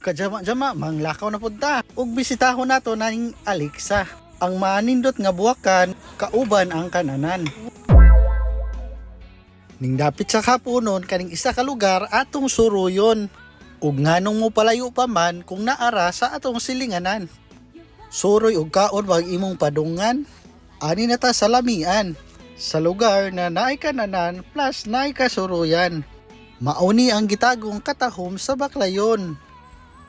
Kajama-jama, manglakaw na punta. Ug bisitahon nato ning Alexa. Ang manindot nga buwakan, kauban ang kananan. Ning dapit sa kapunon kaning isa ka lugar atong suruyon. Ug nganong mo palayo pa man kung naara sa atong silinganan. Suroy ug kaon wag imong padungan. Ani na ta sa lamian sa lugar na naay kananan plus naay kasuruyan. Mauni ang gitagong katahom sa Baklayon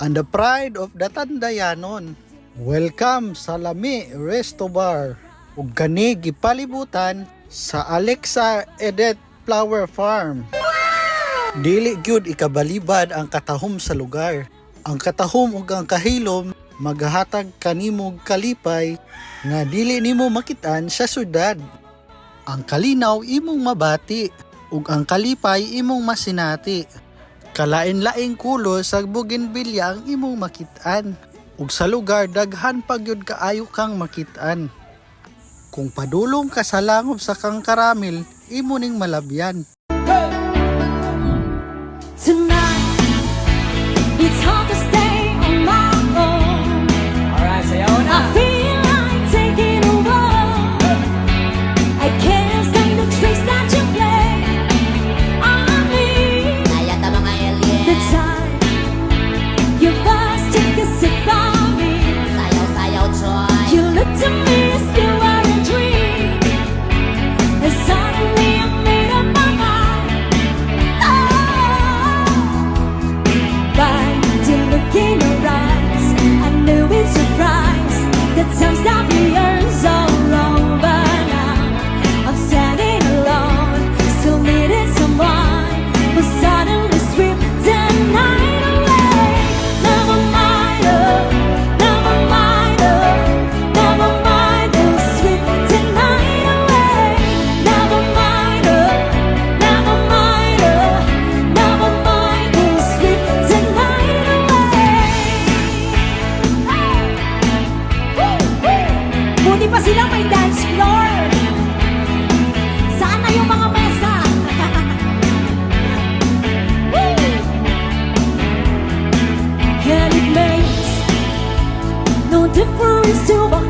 and the pride of the Tandayanon. Welcome sa Lami Resto Bar ug gani gipalibutan sa Alexa Edet Flower Farm. Wow! Dili gyud ikabalibad ang katahom sa lugar. Ang katahom ug ang kahilom maghatag kanimog kalipay nga dili nimo makitan sa syudad. Ang kalinaw imong mabati ug ang kalipay imong masinati. Kalain-laing kulo sa bougainvillea ang imong makitaan. Ug sa lugar daghan pa gyud kaayo kang makitaan. Kung padulong ka sa langob sa kangkaramil, imo ning malabyan. sila may dance floor. Sana yung mga mesa. And it makes no difference to my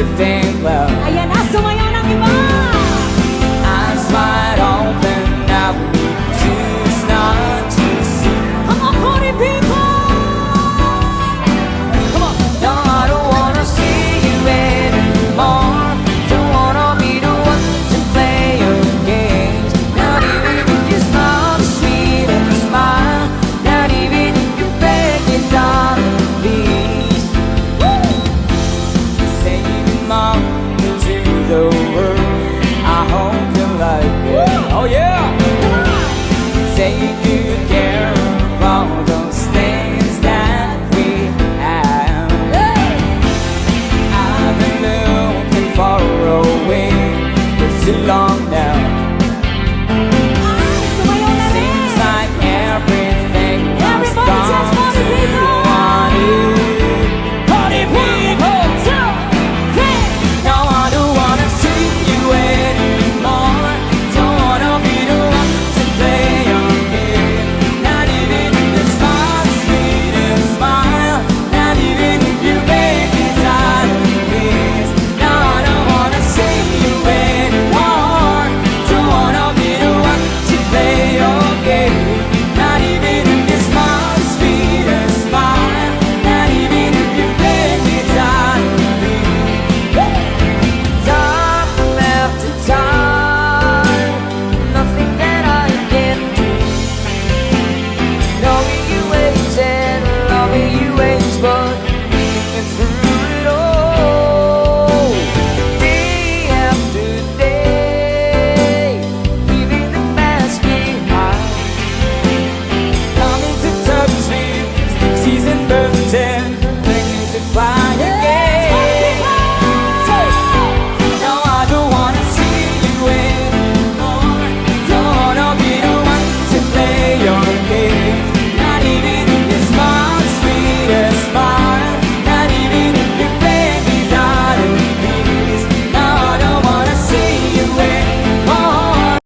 to think well Ayan na, sumayaw ng all the